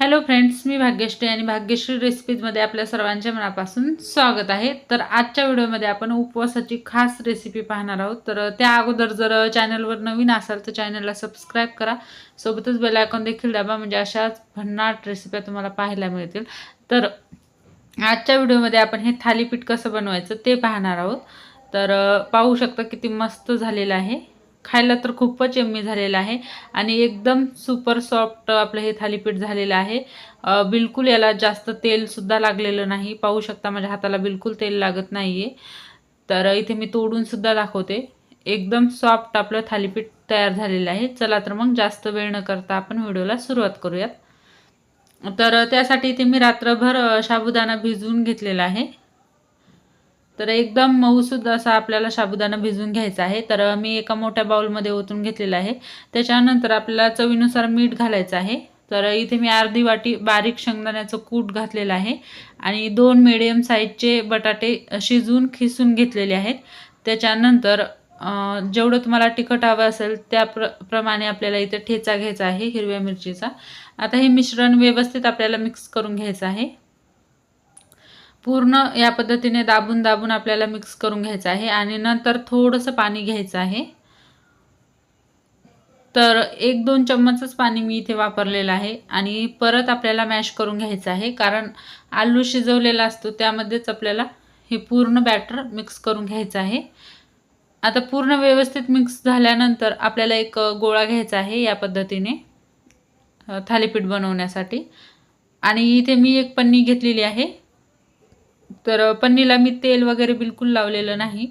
Hello friends मी भाग्यश्री आणि भाग्यश्री रेसिपीजमध्ये आपल्या सर्वांच्या मनापासून स्वागत आहे. तर आजच्या व्हिडिओमध्ये आपण उपवासाची खास रेसिपी पाहणार आहोत. तर त्या अगोदर जर चॅनलवर नवीन असाल तर चॅनलला सबस्क्राईब करा. सोबतच बेल आयकॉन देखील दाबा म्हणजे अशाच भन्नाट रेसिप्या तुम्हाला पाहायला मिळतील. तर आजच्या व्हिडिओमध्ये आपण हे थालीपीठ कसं बनवायचं ते पाहणार आहोत. तर पाहू शकता किती मस्त झालेलं आहे. खायला तर खूपच यम्मी झालेलं आहे. आणि एकदम सुपर सॉफ्ट आपलं हे थालीपीठ झालेलं आहे. बिलकुल याला जास्त तेलसुद्धा लागलेलं नाही. पाहू शकता माझ्या हाताला बिलकुल तेल लागत नाही आहे तर इथे मी तोडूनसुद्धा दाखवते. एकदम सॉफ्ट आपलं थालीपीठ तयार झालेलं आहे. चला तर मग जास्त वेळ न करता आपण व्हिडिओला सुरुवात करूयात. तर त्यासाठी इथे मी रात्रभर साबुदाणा भिजवून घेतलेला आहे. तर एकदम मऊसुद्धा असा आपल्याला साबुदाणा भिजून घ्यायचा आहे. तर मी एका मोठ्या बाउलमध्ये ओतून घेतलेला आहे. त्याच्यानंतर आपल्याला चवीनुसार मीठ घालायचं आहे. तर इथे मी अर्धी वाटी बारीक शेंगदाण्याचं कूट घातलेलं आहे. आणि दोन मिडियम साईजचे बटाटे शिजवून खिसून घेतलेले आहेत. त्याच्यानंतर जेवढं तुम्हाला तिखट हवं असेल त्या प्र प्रमाणे आपल्याला इथे ठेचा घ्यायचा आहे हिरव्या मिरचीचा. आता हे मिश्रण व्यवस्थित आपल्याला मिक्स करून घ्यायचं आहे. पूर्ण या पद्धतीने दाबून दाबून आपल्याला मिक्स करून घ्यायचं आहे आणि नंतर थोडंसं पाणी घ्यायचं आहे. तर एक दोन चम्मचच पाणी मी इथे वापरलेलं आहे आणि परत आपल्याला मॅश करून घ्यायचं आहे. कारण आलू शिजवलेला असतो त्यामध्येच आपल्याला हे पूर्ण बॅटर मिक्स करून घ्यायचं आहे. आता पूर्ण व्यवस्थित मिक्स झाल्यानंतर आपल्याला एक गोळा घ्यायचा आहे या पद्धतीने थालीपीठ बनवण्यासाठी. आणि इथे मी एक पन्नी घेतलेली आहे. तर पन्नीला मी तेल वगैरे बिलकुल लावलेलं नाही.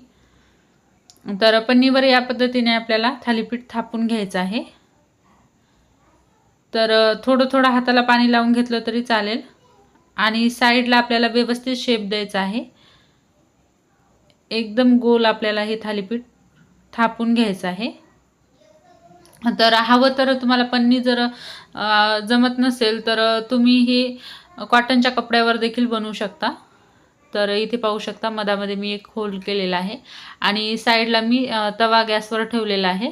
तर पन्नीवर या पद्धतीने आपल्याला थालीपीठ थापून घ्यायचं आहे. तर थोडं थोडं हाताला पाणी लावून घेतलं तरी चालेल. आणि साईडला आपल्याला व्यवस्थित शेप द्यायचा आहे. एकदम गोल आपल्याला हे थालीपीठ थापून घ्यायचं आहे. तर हवं तर तुम्हाला पन्नी जर जमत नसेल तर तुम्ही हे कॉटनच्या कपड्यावर देखील बनवू शकता. तर इथे पाहू शकता मधामध्ये मी एक होल केलेला आहे. आणि साईडला मी तवा गॅसवर ठेवलेला आहे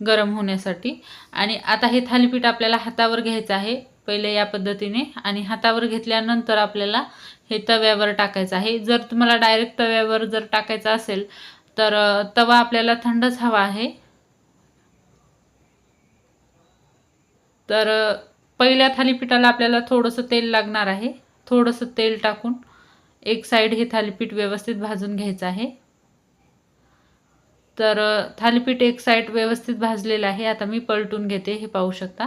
गरम होण्यासाठी. आणि आता हे थालीपीठ आपल्याला हातावर घ्यायचं आहे पहिले या पद्धतीने. आणि हातावर घेतल्यानंतर आपल्याला हे तव्यावर टाकायचं आहे. जर तुम्हाला डायरेक्ट तव्यावर जर टाकायचं असेल तर तवा आपल्याला थंडच हवा आहे. तर पहिल्या थालीपीठाला आपल्याला थोडंसं तेल लागणार आहे. थोडंसं तेल टाकून एक साईड हे थालीपीठ व्यवस्थित भाजून घ्यायचं आहे. तर थालीपीठ एक साईड व्यवस्थित भाजलेलं आहे. आता मी पलटून घेते हे पाहू शकता.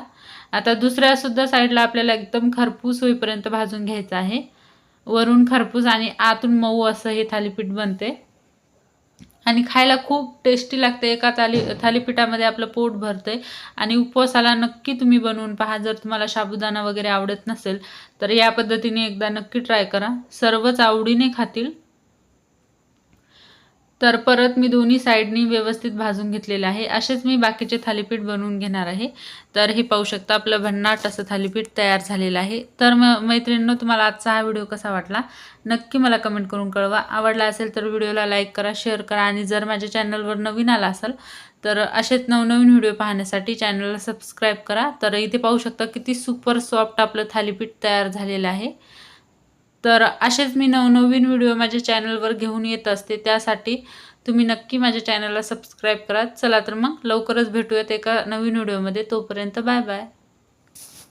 आता दुसऱ्यासुद्धा साईडला आपल्याला एकदम खरपूस होईपर्यंत भाजून घ्यायचं आहे. वरून खरपूस आणि आतून मऊ असं हे थालीपीठ बनते. आणि खायला खूप टेस्टी लागते. एका थाली थालीपीठामध्ये आपलं पोट भरते आणि उपवासाला नक्की तुम्ही बनवून पहा. जर तुम्हाला साबुदाणा वगैरे आवडत नसेल तर या पद्धतीने एकदा नक्की ट्राय करा. सर्वच आवडीने खातील. तर परत मी दोन्ही साईडनी व्यवस्थित भाजून घेतलेलं आहे. असेच मी बाकीचे थालीपीठ बनवून घेणार आहे. तर हे पाहू शकता आपलं भन्नाट असं थालीपीठ तयार झालेलं आहे. तर म मैत्रिणींनो तुम्हाला आजचा हा व्हिडिओ कसा वाटला? नक्की मला कमेंट करून कळवा. आवडला असेल तर व्हिडिओला लाईक करा शेअर करा आणि जर माझ्या चॅनलवर नवीन आला असाल तर असेच नवनवीन व्हिडिओ पाहण्यासाठी चॅनलला सबस्क्राईब करा. तर इथे पाहू शकता किती सुपर सॉफ्ट आपलं थालीपीठ तयार झालेलं आहे. तर असेच मी नवनवीन व्हिडिओ माझ्या चॅनलवर घेऊन येत असते. त्यासाठी तुम्ही नक्की माझ्या चॅनलला सबस्क्राईब करा. चला तर मग लवकरच भेटूयात एका नवीन व्हिडिओमध्ये तोपर्यंत बाय बाय